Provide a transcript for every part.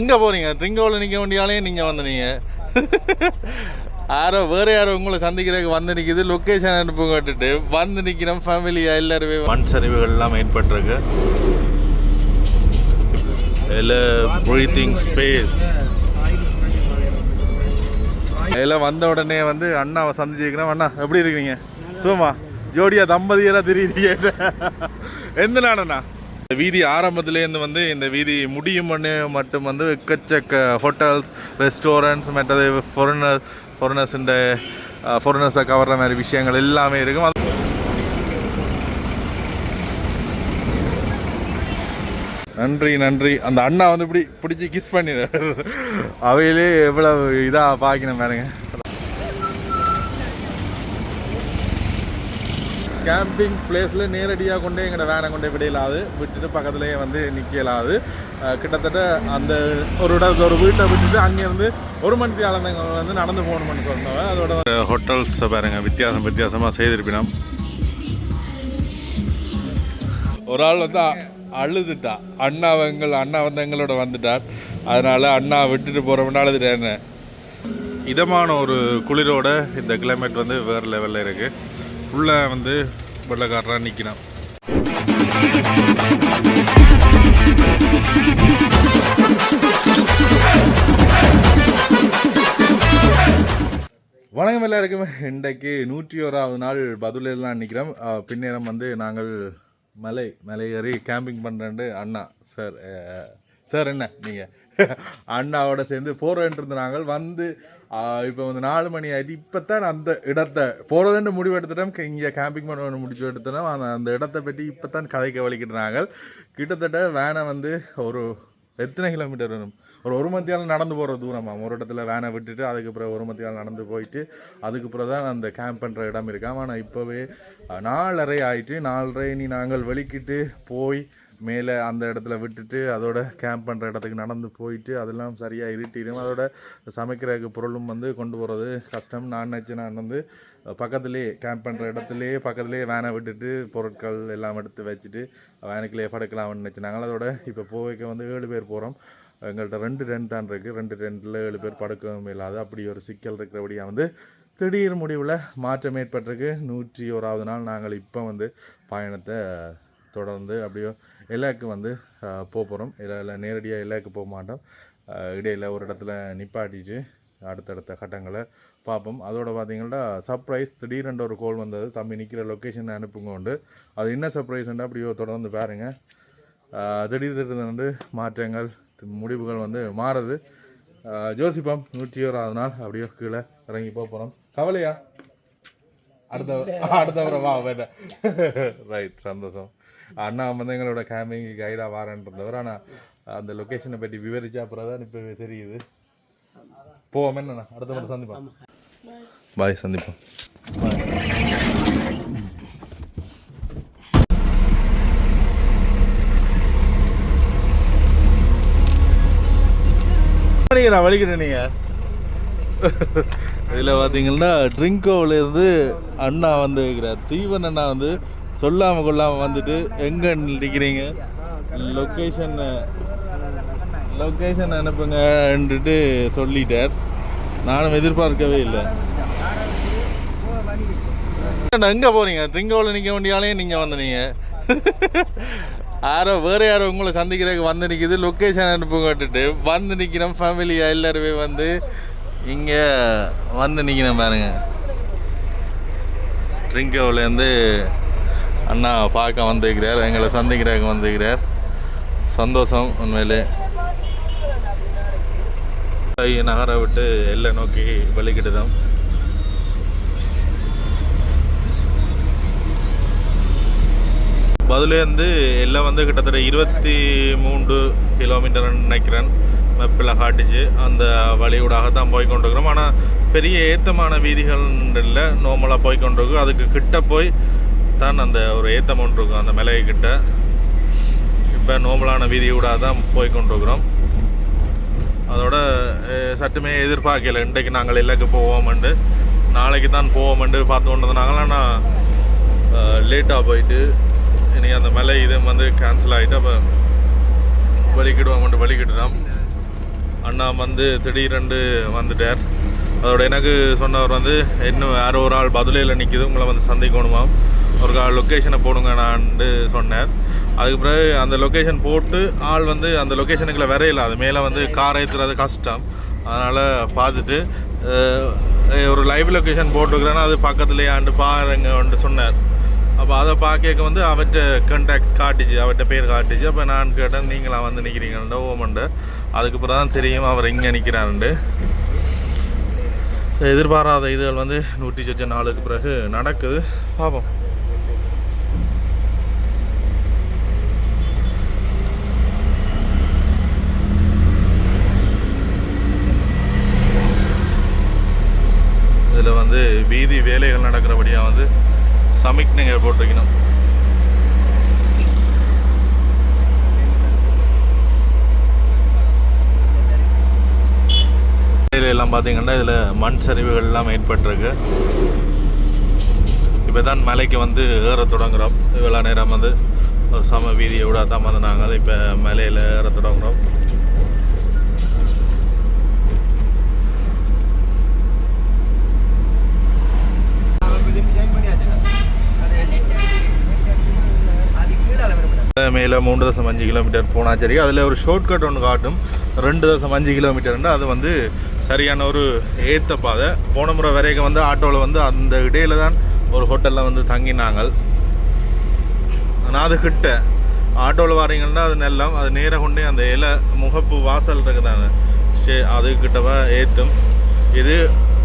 எங்கே போகிறீங்க ட்ரிங்கோவில் நிற்க வேண்டியாலே நீங்கள் வந்து நீங்கள் யாரோ வேறு யாரோ உங்களை சந்திக்கிறதுக்கு வந்து நிற்கிது லொக்கேஷன் அனுப்ப கேட்டுட்டு. வந்து நிற்கிறோம் ஃபேமிலியாக எல்லாருமே. மண் சரிவுகள் எல்லாம் ஏற்பட்டிருக்கு. இதில் ப்ரீத்திங் ஸ்பேஸ் எல்லாம் வந்த உடனே வந்து அண்ணாவை சந்திச்சிருக்கிறோம் அண்ணா எப்படி இருக்கீங்க சும்மா. ஜோடியா தம்பதியெல்லாம் தெரியுறீங்க. எந்த நாடண்ணா? இந்த வீதி ஆரம்பத்துலேருந்து வந்து இந்த வீதி முடியும் மட்டும் வந்து எக்கச்சக்க ஹோட்டல்ஸ் ரெஸ்டாரண்ட்ஸ் மற்றது ஃபாரினர் ஃபாரினர்ஸ் இந்த ஃபாரினர்ஸை கவர்ற மாதிரி விஷயங்கள் எல்லாமே இருக்கும். அது- நன்றி நன்றி. அந்த அண்ணா வந்து இப்படி பிடிச்சி கிஸ் பண்ணிடுறாரு. அவையிலே எவ்வளவு இதாக பார்க்கணும் பாருங்கள் கேம்பிங் பிளேஸில் நேரடியாக கொண்டே எங்களோட வேனை கொண்டே விடையிலாது. விட்டுட்டு பக்கத்துலேயே வந்து நிற்கலாது கிட்டத்தட்ட அந்த ஒரு இடம் ஒரு வீட்டை விட்டுட்டு அங்கேருந்து ஒரு மணி ஆளுங்க வந்து நடந்து போகணும்னு சொன்னவன் அதோட ஹோட்டல்ஸ் பாருங்க வித்தியாசம் வித்தியாசமாக செய்திருப்பினோம். ஒரு ஆள் வந்து அழுதுட்டா. அண்ணா எங்கள் அண்ணா வந்து எங்களோட வந்துட்டார். அதனால அண்ணா விட்டுட்டு போகிறவனா அழுதுட்டேன்னு இதமான ஒரு குளிரோட இந்த கிளைமேட் வந்து வேறு லெவலில் இருக்குது உள்ள வந்து வெள்ளக்காரராக நிற்கிறான். வணக்கம் எல்லாருக்குமே. இன்றைக்கு நூற்றி ஓராவது நாள் பதிலெல்லாம் நிற்கிறோம். பின்னேரம் வந்து நாங்கள் மலை மலை ஏறி கேம்பிங் பண்ணுறேன்ட்டு அண்ணா சார் சார் என்ன நீங்கள் அண்ணாவோட சேர்ந்து போகிறேன்ட்டு நாங்கள் வந்து இப்போ வந்து நாலு மணி ஆகிட்டு இப்போ தான் அந்த இடத்த போகிறதுன்னு முடிவு எடுத்துட்டோம். இங்கே கேம்பிங் பண்ண முடிச்சு எடுத்துட்டோம். அந்த அந்த இடத்த பற்றி இப்போ தான் கதைக்க வலிக்கிட்டு நாங்கள். கிட்டத்தட்ட வேனை வந்து ஒரு எத்தனை கிலோமீட்டர் வரும்? ஒரு ஒரு மத்தியாலம் நடந்து போகிற தூரமாக ஒரு இடத்துல வேனை விட்டுட்டு அதுக்கப்புறம் ஒரு மத்தியாலம் நடந்து போயிட்டு அதுக்கப்புறம் தான் அந்த கேம்ப் பண்ணுற இடம் இருக்காம். ஆனால் இப்போவே நாலரை ஆயிட்டு நாலரை நீ நாங்கள் வெளிக்கிட்டு போய் மேலே அந்த இடத்துல விட்டுட்டு அதோட கேம்ப் பண்ணுற இடத்துக்கு நடந்து போயிட்டு அதெல்லாம் சரியாக இருட்டிடும். அதோட சமைக்கிற பொருளும் வந்து கொண்டு போகிறது கஷ்டம். நான் நினச்சி நான் வந்து பக்கத்துலேயே கேம்ப் பண்ணுற இடத்துலையே பக்கத்துலேயே வேனை விட்டுட்டு பொருட்கள் எல்லாம் எடுத்து வச்சுட்டு வேனுக்குள்ளேயே படுக்கலாம்னு நினச்சினாங்க அதோட இப்போ போவைக்கு வந்து ஏழு பேர் போகிறோம் எங்கள்கிட்ட ரெண்டு டென்ட் தான் இருக்குது ரெண்டு டென்ட்டில் ஏழு பேர் படுக்கவும் இல்லாத அப்படி ஒரு சிக்கல் இருக்கிறபடியாக வந்து திடீர் முடிவில் மாற்றம் ஏற்பட்டிருக்கு. நூற்றி ஓராவது நாள் நாங்கள் இப்போ வந்து பயணத்தை தொடர்ந்து அப்படியோ எல்லாக்கு வந்து போக போகிறோம் இல்லை நேரடியாக எல்லாக்கு போக மாட்டோம். இடையில் இடையில ஒரு இடத்துல நிப்பாட்டிச்சு அடுத்தடுத்த கட்டங்களை பார்ப்போம். அதோட பார்த்தீங்கன்னா சர்ப்ரைஸ் திடீரென்ற ஒரு கோல் வந்தது. தம்பி நிற்கிற லொக்கேஷனை அனுப்புங்க உண்டு அது என்ன சர்ப்ரைஸ்ன்றா அப்படியோ தொடர்ந்து பாருங்கள் திடீர் திடீர்னு மாற்றங்கள் முடிவுகள் வந்து மாறுது. ஜோசிப்பம். நூற்றி ஓராது நாள் அப்படியோ கீழே இறங்கி போக போகிறோம் கவலையா? அடுத்த அடுத்த வா வேண்டாம் ரைட் சந்தோஷம். அண்ணா வந்து எங்களோட கேம்பிங் கைடாக வாரன்றவர் ஆனால் அந்த லொக்கேஷனை பற்றி விவரிச்சா அப்புறம் தான் இப்போ தெரியுது. போவோம் என்னண்ணா அடுத்த முறை சந்திப்போம். பாய் சந்திப்போம். நீங்க நான் வலிக்கிறேன் நீங்க? இதில் பார்த்தீங்கன்னா ட்ரிங்கோவிலேருந்து அண்ணா வந்து தீவன் அண்ணா வந்து சொல்லாமல் கொள்ளாமல் வந்துட்டு எங்கே நிற்கிறீங்க லொக்கேஷன் லொக்கேஷன் அனுப்புங்கன்ட்டு சொல்லிட்டார். நானும் எதிர்பார்க்கவே இல்லை. எங்கே போகிறீங்க ட்ரிங்கோவில் நிற்க வேண்டியாலே நீங்கள் வந்து யாரோ வேறு யாரோ உங்களை சந்திக்கிறதுக்கு வந்து நிற்கிது லொக்கேஷன் அனுப்புங்கட்டு வந்து நிற்கிறோம் ஃபேமிலியாக எல்லாருமே வந்து இங்கே வந்து நிற்கிறேன் பாருங்கள் ட்ரிங்கோவிலேருந்து அண்ணா பார்க்க வந்திருக்கிறார் எங்களை சந்திக்கிறாங்க வந்திருக்கிறார். சந்தோஷம் உண்மையிலே. நகரை விட்டு எல்லை நோக்கி வெளிக்கிட்டுதான் பதிலேருந்து எல்லாம் வந்து கிட்டத்தட்ட இருபத்தி மூன்று கிலோமீட்டர் நினைக்கிறேன். மெப்பில் காட்டுச்சு. அந்த வழியூடாக தான் போய் கொண்டிருக்கிறோம் ஆனால் பெரிய ஏத்தமான வீதிகள் இல்லை. நார்மலாக போய் கொண்டிருக்கும் அதுக்கு கிட்ட போய் தான் அந்த ஒரு ஏத்தம் ஒன்று இருக்கும் அந்த மலையை கிட்ட. இப்போ நோம்பலான வீதியூடாக தான் போய் கொண்டிருக்கிறோம். அதோட சட்டுமே எதிர்பார்க்கல. இன்றைக்கு நாங்கள் இல்லைக்கு போவோம்ண்டு. நாளைக்கு தான் போவோம்ண்டு பார்த்து கொண்டு இருந்தாங்களா லேட்டாக போயிட்டு இனி அந்த மலை இது வந்து கேன்சல் ஆகிட்டு அப்போ வலிக்கிடுவோம் வலிக்கிட்டுறோம் அண்ணா வந்து திடீரெண்டு வந்துட்டார். அதோட எனக்கு சொன்னவர் வந்து இன்னும் யார் ஒரு ஆள் பதிலையில் நிற்கிது உங்களை வந்து சந்திக்கணுமா ஒரு கால் லொக்கேஷனை போடுங்க நான்ட்டு சொன்னார். அதுக்கு பிறகு அந்த லொக்கேஷன் போட்டு ஆள் வந்து அந்த லொக்கேஷனுக்குள்ள வரையில. அது மேலே வந்து கார் ஏற்றுறது கஷ்டம். அதனால் பார்த்துட்டு ஒரு லைவ் லொக்கேஷன் போட்டிருக்கிறேன்னா அது பக்கத்துலேயே ஆண்டு பாருங்கன்ட்டு சொன்னார். அப்போ அதை பார்க்க வந்து அவர்கிட்ட கண்டாக்ட்ஸ் காட்டுச்சு. அவர்கிட்ட பேர் காட்டுச்சு. அப்போ நான் கேட்டேன் நீங்களாம் வந்து நிற்கிறீங்கன்ற ஓமண்டு அதுக்கப்புறம் தான் தெரியும் அவர் இங்கே நிற்கிறாருண்டு எதிர்பாராத இதுகள் வந்து நூற்றி சொச்ச நாளுக்கு பிறகு நடக்குது. பார்ப்போம் இதில் வந்து வீதி வேலைகள் நடக்கிறபடியாக வந்து சமிக்ஞைகள் போட்டுக்கணும் எல்லாம் பார்த்தீங்கன்னா இதில் மண் சரிவுகள்லாம் ஏற்பட்டிருக்கு. இப்போ தான் மலைக்கு வந்து ஏற தொடங்குகிறோம் இவ்வளோ நேரம் வந்து ஒரு சம வீதியை விடாதான் வந்து நாங்கள் இப்போ மலையில் ஏற தொடங்குறோம். மேலே மூன்று தசம் அஞ்சு கிலோமீட்டர் போனால் சரி. அதில் ஒரு ஷார்ட்கட் ஒன்று காட்டும். ரெண்டு தசம் அஞ்சு கிலோமீட்டர்ண்டு அது வந்து சரியான ஒரு ஏத்த பாதை. போன முறை வரைக்கும் வந்து ஆட்டோவில் வந்து அந்த இடையில தான் ஒரு ஹோட்டலில் வந்து தங்கினாங்க. நான் அது கிட்ட. ஆட்டோவில் வரீங்கன்னா அது நெல்லம் அது நேராக கொண்டே அந்த இலை முகப்பு வாசல் இருக்குதாங்க ஸ்டே அது கிட்டவா ஏற்றும் இது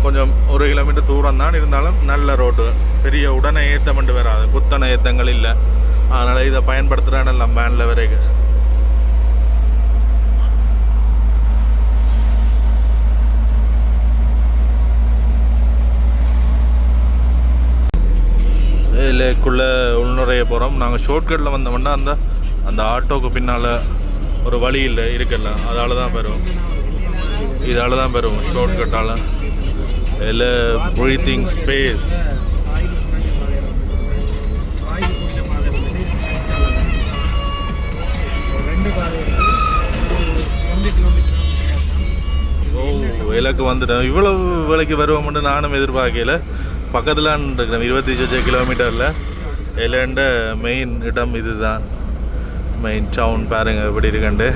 கொஞ்சம் ஒரு கிலோமீட்டர் தூரம் தான் இருந்தாலும் நல்ல ரோட்டு பெரிய உடனே ஏத்தமண்டு வராது. குத்தனை ஏற்றங்கள் இல்லை. அதனால் இதை பயன்படுத்துகிறான நம்ம பேனில் வரைக்கும் இதுக்குள்ளே உள்நுழைய போகிறோம் நாங்கள் ஷார்ட்கட்டில் வந்தோம்னா அந்த அந்த ஆட்டோக்கு பின்னால் ஒரு வழி இல்லை இருக்குல்ல. அதால் தான் பெறும் இதால் தான் பெறும் ஷார்ட்கட்டால் இதில் ப்ரீத்திங் ஸ்பேஸ் விலைக்கு வந்துட்டோம் இவ்வளவு விலைக்கு வருவோம்னு நானும் எதிர்பார்க்கல. பக்கத்தில் இருக்கிறேன். இருபத்தி சொச்ச கிலோமீட்டரில் இலண்ட மெயின் இடம் இதுதான். மெயின் டவுன் பாருங்க எப்படி இருக்குண்டு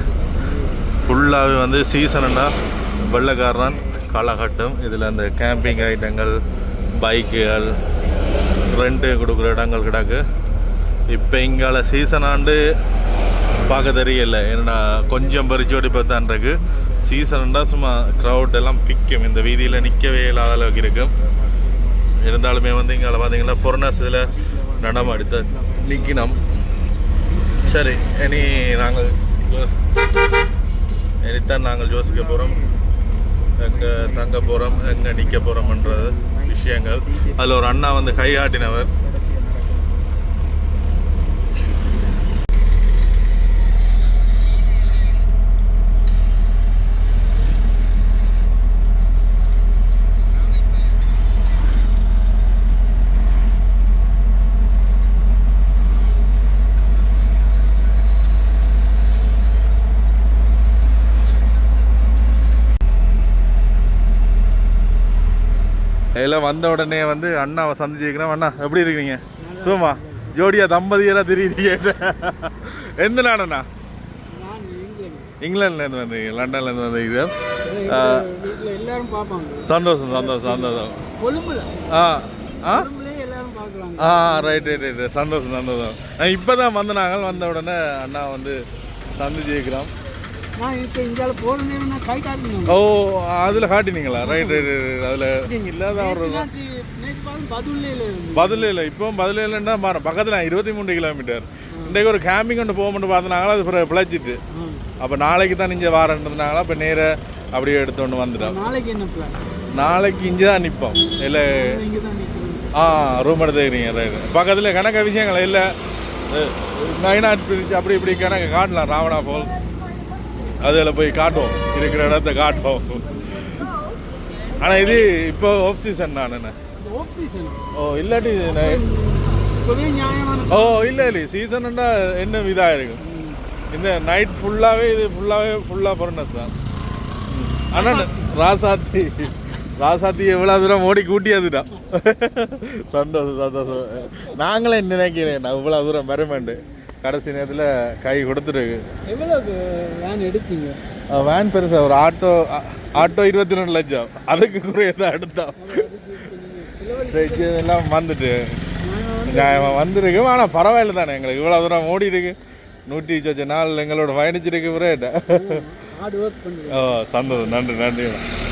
ஃபுல்லாகவே வந்து சீசனுண்டா வெள்ளக்காரன் களகட்டும் இதில் அந்த கேம்பிங் ஐட்டங்கள் பைக்குகள் ரெண்ட்டு கொடுக்குற இடங்கள் கிடக்கு. இப்போ இங்கால சீசன் ஆண்டு பார்க்க தெரியல ஏன்னா கொஞ்சம் பறிச்சோடி பார்த்தான் இருக்கு. சீசன்டா சும்மா க்ரௌட் எல்லாம் பிக்கும். இந்த வீதியில் நிற்கவே இல்லாத அளவுக்கு இருக்கும் இருந்தாலுமே வந்து இங்கே பார்த்தீங்கன்னா ஃபொரனர்ஸ் இதில் நடமாடித்த நிற்கினோம் சரி இனி நாங்கள் இனித்தான் நாங்கள் யோசிக்க போகிறோம் எங்கே தங்க போகிறோம் எங்கே நிற்க போகிறோம்ன்ற விஷயங்கள். அதில் ஒரு அண்ணா வந்து கைகாட்டினவர். எல்லாம் வந்த உடனே வந்து அண்ணாவை சந்திச்சிருக்கிறோம் அண்ணா எப்படி இருக்கீங்க சும்மா. ஜோடியா தம்பதியரா தெரியுறீங்க எந்த நாடண்ணா இங்கிலாந்துலேருந்து வந்தீங்க லண்டன்லேருந்து வந்தீங்க. எல்லாரும் பார்ப்பாங்க. சந்தோஷம் சந்தோஷம் சந்தோஷம். ஆ ஆ. ஆ ரைட் ரைட் ரைட் சந்தோஷம் சந்தோஷம். இப்போ தான் வந்து நாங்கள் வந்த உடனே அண்ணா வந்து சந்திச்சிருக்கிறோம் ஓ அதில் காட்டினீங்களா? ரைட் ரைட் ரைட் அதில் இல்லாத ஒரு நேற்று நேற்று பார்த்து பதுல்லையில் இருந்து. பதில் இல்லை இப்போ பதில் இல்லைன்னா பாரு பக்கத்தில் இருபத்தி மூணு கிலோமீட்டர் இன்றைக்கு ஒரு கேம்பிங் கொண்டு போக மட்டும் பார்த்தினாங்களா அது பிறகு பிழைச்சிட்டு. அப்போ நாளைக்கு தான் இங்கே வாரன்றதுனாங்களா இப்போ நேராக அப்படியே எடுத்துட்டு வந்துட்டோம் நாளைக்கு என்ன பிளான் நாளைக்கு இங்கே தான் நிற்போம் இல்லை ஆ ரூம் எடுத்துக்கிறீங்க ரைட் பக்கத்தில் கணக்க விஷயங்கள் இல்லை. நைனாட் பிரிச்சு அப்படி இப்படி கணக்கு காட்டலாம் ராவணா போல். அதில் போய் காட்டுவோம் இருக்கிற இடத்த காட்டுவோம் ஆனால் இது இப்போ ஆஃப் சீசன் நான் என்ன? ஓ இல்லாட்டி ஓ இல்லை இல்லை சீசனுண்டா என்ன இதாக இருக்கும்? இந்த நைட் ஃபுல்லாகவே இது ஃபுல்லாகவே ஃபுல்லாக ஃபர்னஸ் தான். அண்ணா ராசாத்தி ராசாத்தி எவ்வளோ தூரம் ஓடி கூட்டியதுடா. சந்தோஷம் சந்தோஷம். நாங்களே நினைக்கிறேன் நான் இவ்வளோ தூரம் வரமாண்டு கடைசி நேரத்தில் கை கொடுத்துருக்கு எவ்வளவு வேன் எடுத்தீங்க? வேன் பெருசா ஒரு ஆட்டோ ஆட்டோ இருபத்தி ரெண்டு லட்சம். அதுக்கு குறையதான் எடுத்தோம். எல்லாம் வந்துட்டு வந்திருக்கு. ஆனால் பரவாயில்ல தானே எங்களுக்கு இவ்வளோ தூரம் ஓடி இருக்கு. நூற்றி சொச்ச நாள் எங்களோட பயணிச்சிருக்கு புரியட்டா ஓ சந்தோஷம். நன்றி நன்றி.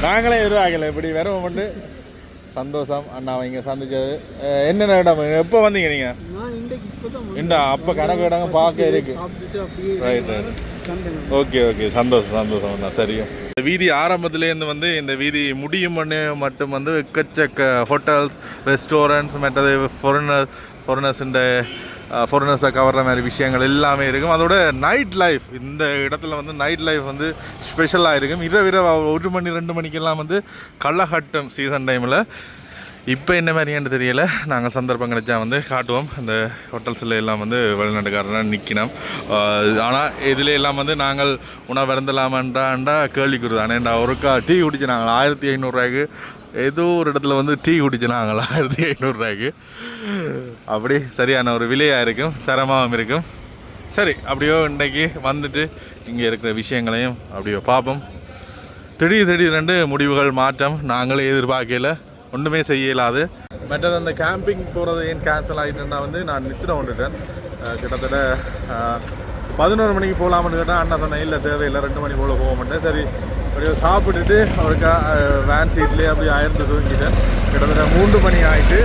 நாங்களே எதிர்வாகலை இப்படி வரவும் கொண்டு சந்தோஷம். அண்ணா இங்கே சந்திச்சது. என்னென்ன இடம்? எப்போ வந்தீங்க நீங்கள் இந்த அப்போ கணக்கு இடங்க பார்க்க இருக்கு. ரைட் ரைட் ஓகே ஓகே சந்தோஷம் சந்தோஷம் சரியும் இந்த வீதி ஆரம்பத்துலேருந்து வந்து இந்த வீதி முடியும் பண்ணு மட்டும் வந்து எக்கச்சக்க ஹோட்டல்ஸ் ரெஸ்டாரண்ட்ஸ் மற்றது ஃபாரினர் ஃபாரினர்ஸுண்ட ஃபாரினர்ஸை கவர்ற மாதிரி விஷயங்கள் எல்லாமே இருக்கும். அதோட நைட் லைஃப் இந்த இடத்துல வந்து நைட் லைஃப் வந்து ஸ்பெஷலாக இருக்கும். இரவு இரவு ஒரு மணி ரெண்டு மணிக்கெல்லாம் வந்து கள்ளஹட்டம் சீசன் டைமில் இப்போ என்ன மாதிரியான்னு தெரியல. நாங்கள் சந்தர்ப்பம் கிடைச்சா வந்து காட்டுவோம். இந்த ஹோட்டல்ஸில் எல்லாம் வந்து வெளிநாட்டுக்காரனாக நிற்கணும் ஆனால் இதில் எல்லாம் வந்து நாங்கள் உணவு இருந்தலாமன்றாண்டா கேள்விக்குறது ஒருக்கா டீ குடிச்சு நாங்கள் ஆயிரத்தி ஐநூறுரூவாய்க்கு ஏதோ ஒரு இடத்துல வந்து டீ குடிச்சு நாங்கள் ஆயிரத்தி ஐநூறுரூவாய்க்கு அப்படி சரியான ஒரு விலையாக இருக்கும். தரமாகவும் இருக்கும். சரி அப்படியோ இன்றைக்கி வந்துட்டு இங்கே இருக்கிற விஷயங்களையும் அப்படியோ பார்ப்போம். திடீர் திடீர் ரெண்டு முடிவுகள் மாற்றம் நாங்களே எதிர்பார்க்கல. ஒன்றுமே செய்ய இயலாது மற்றது அந்த கேம்பிங் போகிறது ஏன் கேன்சல் ஆகிட்டுன்னா வந்து நான் நித்திர வந்துட்டேன். கிட்டத்தட்ட பதினோரு மணிக்கு போகலாம்னு கேட்டால் அண்ணா சொன்னேன் இல்லை தேவையில்லை ரெண்டு மணி போல் போக மாட்டேன் சரி அப்படியே சாப்பிட்டுட்டு அவருக்கா வேன் சீட்லேயே அப்படியே ஆயிரத்து தூங்கிட்டேன். கிட்டத்தட்ட மூன்று மணி ஆகிட்டு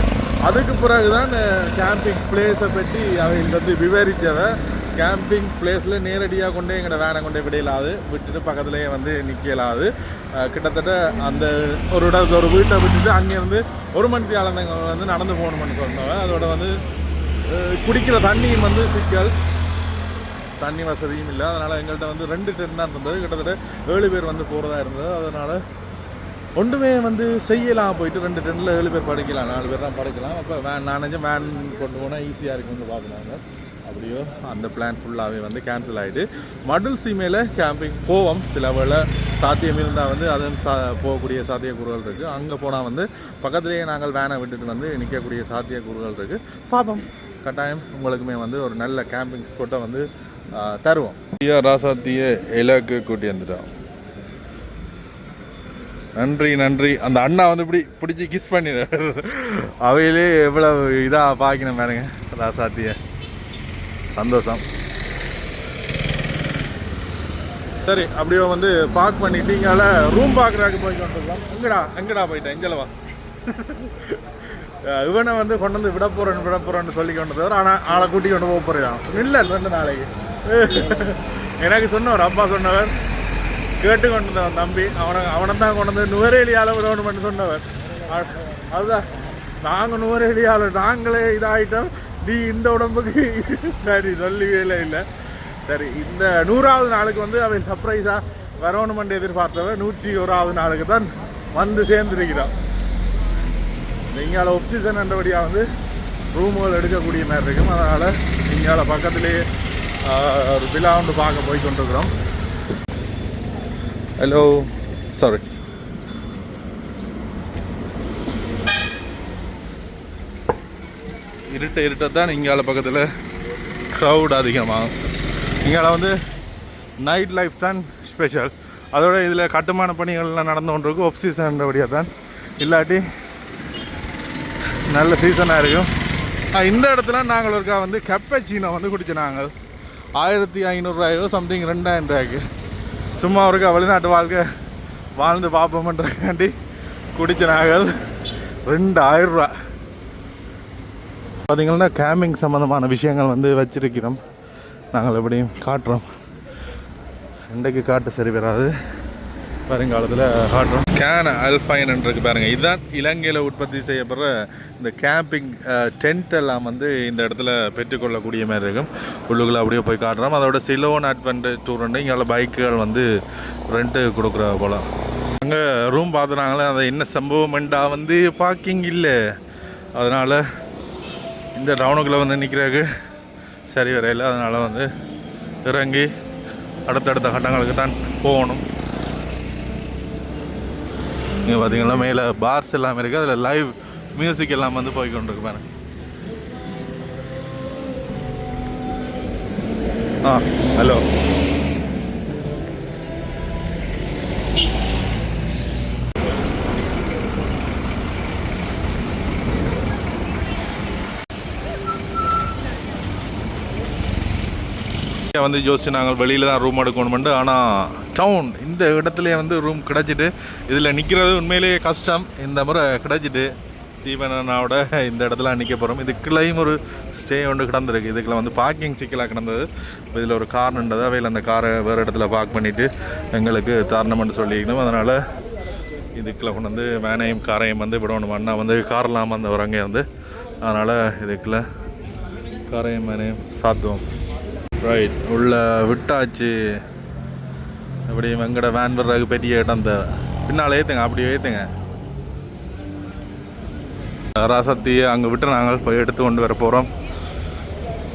அதுக்கு பிறகு தான் கேம்பிங் பிளேஸை பற்றி அவங்க வந்து விவரித்ததை கேம்பிங் பிளேஸில் நேரடியாக கொண்டே எங்களோட வேனை கொண்டே விடையலாது. விட்டுட்டு பக்கத்துலேயே வந்து நிற்கலாது கிட்டத்தட்ட அந்த ஒரு இடம் ஒரு வீட்டை விட்டுட்டு அங்கேருந்து ஒரு மணி ஆளுங்க வந்து நடந்து போகணும்னு சொன்னவன். அதோட வந்து குடிக்கிற தண்ணியும் வந்து சிக்கல். தண்ணி வசதியும் இல்லை. அதனால் எங்கள்கிட்ட வந்து ரெண்டு டென் தான் இருந்தது. கிட்டத்தட்ட ஏழு பேர் வந்து போகிறதா இருந்தது. அதனால் ஒன்றுமே வந்து செய்யலாம் போயிட்டு ரெண்டு டென்னில் ஏழு பேர் படிக்கலாம். நாலு பேர் தான் படிக்கலாம். அப்போ வேன் நானஞ்சு வேன் கொண்டு போனால் ஈஸியாக இருக்கும்னு பார்க்குறாங்க. அப்படியோ? அந்த பிளான் ஃபுல்லாகவே வந்து கேன்சல் ஆகிட்டு மடுல் சீமையில் கேம்பிங் போவோம். சில வேளை சாத்தியம் இருந்தால் வந்து அதுவும் சா போகக்கூடிய சாத்தியக்கூறுகள் இருக்குது அங்கே போனால் வந்து பக்கத்துலேயே நாங்கள் வேனை விட்டுட்டு வந்து நிற்கக்கூடிய சாத்தியக்கூறுகள் இருக்குது பார்ப்போம். கட்டாயம் உங்களுக்குமே வந்து ஒரு நல்ல கேம்பிங் ஸ்பாட்டை வந்து தருவோம். ஐயா ராசாத்திய இலக்கு கூட்டி வந்துட்டோம். நன்றி நன்றி. அந்த அண்ணா வந்து இப்படி பிடிச்சி கிஸ் பண்ணிடு அவையிலே எவ்வளவு இதாக பார்க்கணும் பாருங்க ராசாத்திய. சந்தோஷம். சரி அப்படியே வந்து பார்க் பண்ணிட்டு இங்கால ரூம் பார்க்குறாக்கு போய் கொண்டுருக்கோம் எங்கடா எங்கடா போயிட்டேன் எங்கேலவா இவனை வந்து கொண்டு வந்து விட போகிறேன் விட போகிறேன்னு சொல்லி கொண்டு தவிர ஆனால் ஆளை கூட்டி கொண்டு போக போகிறான் இல்லை ரெண்டு நாளைக்கு. எனக்கு சொன்னவர் அப்பா சொன்னவர். கேட்டு கொண்டு வந்தவன் தம்பி. அவனை அவனை தான் கொண்டு வந்து நுவரேலியால் விடணும்னு சொன்னவர். அதுதான். நாங்கள் நுவரேலியால் நாங்களே இதாகிட்டோம் நீ இந்த உடம்புக்கு சரி சொல்லவே இல்லை. சரி இந்த நூறாவது நாளுக்கு வந்து அவன் சர்ப்ரைஸாக வரணுமென்று எதிர்பார்த்தவன் நூற்றி ஓராவது நாளுக்கு தான் வந்து சேர்ந்துருக்கிறான். இங்கால ஒப்சிசன் என்றபடியாக வந்து ரூமுகள் எடுக்கக்கூடிய மாதிரி இருக்கும். அதனால் இங்கால பக்கத்துலேயே ஒரு விழா ஒன்று பார்க்க போய் கொண்டிருக்கிறோம். ஹலோ சாரி இருட்ட இருட்ட தான் இங்கால பக்கத்தில் க்ரௌட் அதிகமாகும் இங்கால வந்து நைட் லைஃப் தான் ஸ்பெஷல் அதோட இதில் கட்டுமான பணிகள்லாம் நடந்து ஆஃப் ஒஃப் சீசன்றபடியாக தான். இல்லாட்டி நல்ல சீசனாக இருக்கும். இந்த இடத்துல நாங்கள் ஒருக்கா வந்து கெப்பச்சினோ வந்து குடிச்சோம் நாங்கள். ஆயிரத்தி ஐநூறுரூவாயோ சம்திங் ரெண்டாயிரம் ரூபாய்க்கு. சும்மா ஒருக்கா வெளிநாட்டு வாழ்க்கை வாழ்ந்து பார்ப்போம்ன்றக்காண்டி குடிச்ச நாங்கள். ரெண்டாயிரம் ரூபா பார்த்திங்கன்னா கேம்பிங் சம்மந்தமான விஷயங்கள் வந்து வச்சுருக்கிறோம். நாங்கள் எப்படியும் காட்டுறோம். இன்றைக்கு காட்டு சரி வராது. வருங்காலத்தில் காட்டுறோம். ஸ்கேன் அல்ஃபைன்ன்றிருக்கு பாருங்கள் இதுதான் இலங்கையில் உற்பத்தி செய்யப்படுற இந்த கேம்பிங் டென்ட் எல்லாம் வந்து இந்த இடத்துல பெற்றுக்கொள்ளக்கூடிய மாதிரி இருக்கும். உள்ளுக்குள்ளே அப்படியே போய் காட்டுறோம். அதோட சிலோன் அட்வென்ட் டூர் இங்கே பைக்குகள் வந்து ரெண்ட்டு கொடுக்குற போல. அங்கே ரூம் பார்த்துனாங்களே அதை என்ன சம்பவம்ண்டா வந்து பார்க்கிங் இல்லை. அதனால் இந்த டவுனுக்குள்ளே வந்து நிற்கிறதுக்கு சரி வரையில் அதனால் வந்து இறங்கி அடுத்தடுத்த கட்டங்களுக்கு தான் போகணும். இங்கே பார்த்தீங்கன்னா மேலே பார்ஸ் எல்லாம் இருக்குது அதில் லைவ் மியூசிக் எல்லாம் வந்து போய் கொண்டிருக்கு பாருங்க. ஆ ஹலோ வந்து ஜோசி நாங்கள் வெளியில் தான் ரூம் எடுக்கணுமெண்டு ஆனால் டவுன் இந்த இடத்துலையே வந்து ரூம் கிடச்சிட்டு இதில் நிற்கிறது உண்மையிலேயே கஷ்டம். இந்த முறை கிடச்சிட்டு தீவனாவோட இந்த இடத்துல நிற்க போகிறோம் இதுக்குள்ளேயும் ஒரு ஸ்டே ஒன்று கிடந்திருக்கு. இதுக்குள்ள வந்து பார்க்கிங் சிக்கலாக கிடந்தது. இப்போ இதில் ஒரு கார் நின்றது. அவையில் அந்த காரை வேறு இடத்துல பார்க் பண்ணிவிட்டு எங்களுக்கு தரணும்னு சொல்லிக்கணும். அதனால் இதுக்குள்ள கொண்டு வந்து வேனையும் காரையும் வந்து விடணும். அண்ணா வந்து கார்லாம் வந்தவரங்க வந்து. அதனால் இதுக்குள்ள காரையும் வேனையும் சாத்துவோம். ரைட் உள்ள விட்டாச்சு. அப்படி வெங்கட வேன் வர்றதுக்கு பெரிய இடம் இந்த பின்னால் ஏற்றுங்க அப்படி ஏற்றுங்க ராசத்தியை அங்கே விட்டு நாங்கள் போய் எடுத்து கொண்டு வர போகிறோம்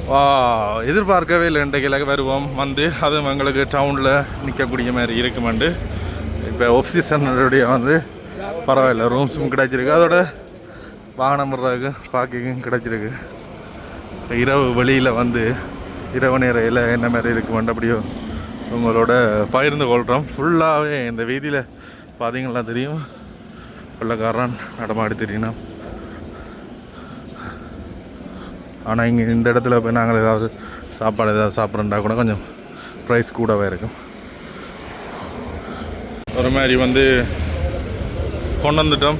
வா எதிர்பார்க்கவே இல்லை இன்றைக்கு வருவோம். வந்து அதுவும் எங்களுக்கு டவுனில் நிற்கக்கூடிய மாதிரி இருக்குமெண்டு. இப்போ ஆஃபீஸனுடைய வந்து பரவாயில்ல ரூம்ஸும் கிடச்சிருக்கு. அதோட வாகனம் வர்றதுக்கு பார்க்கிங்கும் கிடச்சிருக்கு. இரவு வெளியில் வந்து இரவு நேரையில் என்ன மாதிரி இருக்குமெண்டு அப்படியோ உங்களோட பகிர்ந்து கொள்கிறோம் ஃபுல்லாகவே இந்த வீதியில் பார்த்தீங்களா தெரியும். வெள்ளக்காரன் நடமாடி தெரியணும் ஆனால் இங்கே இந்த இடத்துல போய் நாங்கள் ஏதாவது சாப்பாடு ஏதாவது சாப்பிட்றோண்டா கூட கொஞ்சம் ப்ரைஸ் கூடவே இருக்கும். ஒரு மாதிரி வந்து கொண்டு வந்துட்டோம்.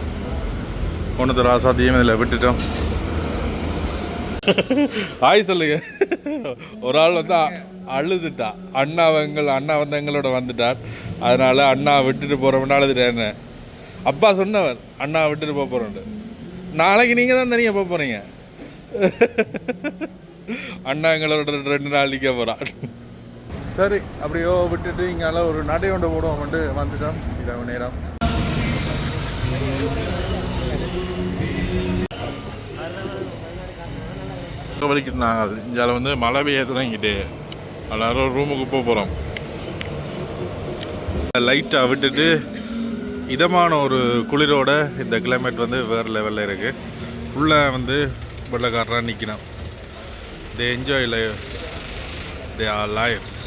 கொண்டு வந்து ராசாத்தையும் இதில் விட்டுட்டோம். ஆய் சொல்லுங்க. ஒரு ஆள் வந்து அழுதுட்டா. அண்ணா எங்கள் அண்ணா வந்து எங்களோட வந்துட்டார் அதனால அண்ணா விட்டுட்டு போகிறோம்னு அழுதுட்டேன்னு அப்பா சொன்னவர் அண்ணா விட்டுட்டு போக போகிறோன்ட்டு நாளைக்கு நீங்கள் தான் தனியாக போக போகிறீங்க அண்ணா எங்களோட ரெண்டு நாள் நிற்க போகிறான் சரி அப்படியோ விட்டுட்டு இங்கால ஒரு நடை ஒன்று போடுவோம்ட்டு வந்துட்டோம். இரவு நேரம். வலிக்கிட்டு நாங்கள் இந்தியாவில் வந்து மழை பெய்ய தொடங்கிட்டு எல்லாரும் ரூமுக்கு போக போகிறோம் லைட்டை விட்டுட்டு இதமான ஒரு குளிரோட இந்த கிளைமேட் வந்து வேறு லெவலில் இருக்குது உள்ளே வந்து வெள்ளக்காரராக நிற்கணும் they enjoy life they are lifes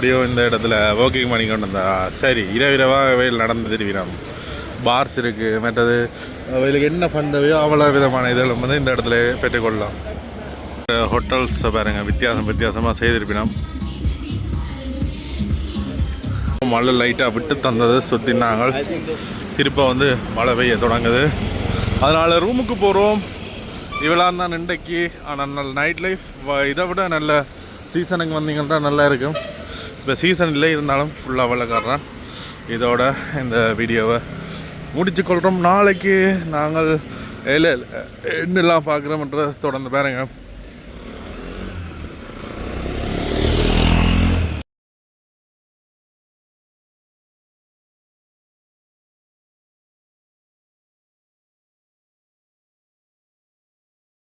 எப்படியோ இந்த இடத்துல வாக்கிங் பண்ணி கொண்டு வந்தா. சரி இரவிரவாக வெயில் நடந்து திரும்பினோம் பார்ஸ் இருக்குது மற்றது அவளுக்கு என்ன பண்ணவையோ அவ்வளோ விதமான இதெல்லாம் வந்து இந்த இடத்துல பெற்றுக்கொள்ளலாம். ஹோட்டல்ஸை பாருங்கள் வித்தியாசம் வித்தியாசமாக செய்திருப்பினோம். மழை லைட்டாக விட்டு தந்தது சுற்றினாங்க திருப்ப வந்து மழை பெய்ய தொடங்குது. அதனால் ரூமுக்கு போகிறோம் இவ்வளோ தான் இன்றைக்கு. ஆனால் நல்ல நைட் லைஃப் இதை விட நல்ல சீசனுக்கு வந்தீங்கன்னா நல்லா இருக்கும். இப்போ சீசன் இல்லை இருந்தாலும் ஃபுல்லாக வெள்ளக்காரன் இதோட இந்த வீடியோவை முடிச்சு கொள்கிறோம் நாளைக்கு நாங்கள் இல்லை என்னெல்லாம் பார்க்குறோம்ன்ற தொடர்ந்து பாருங்க.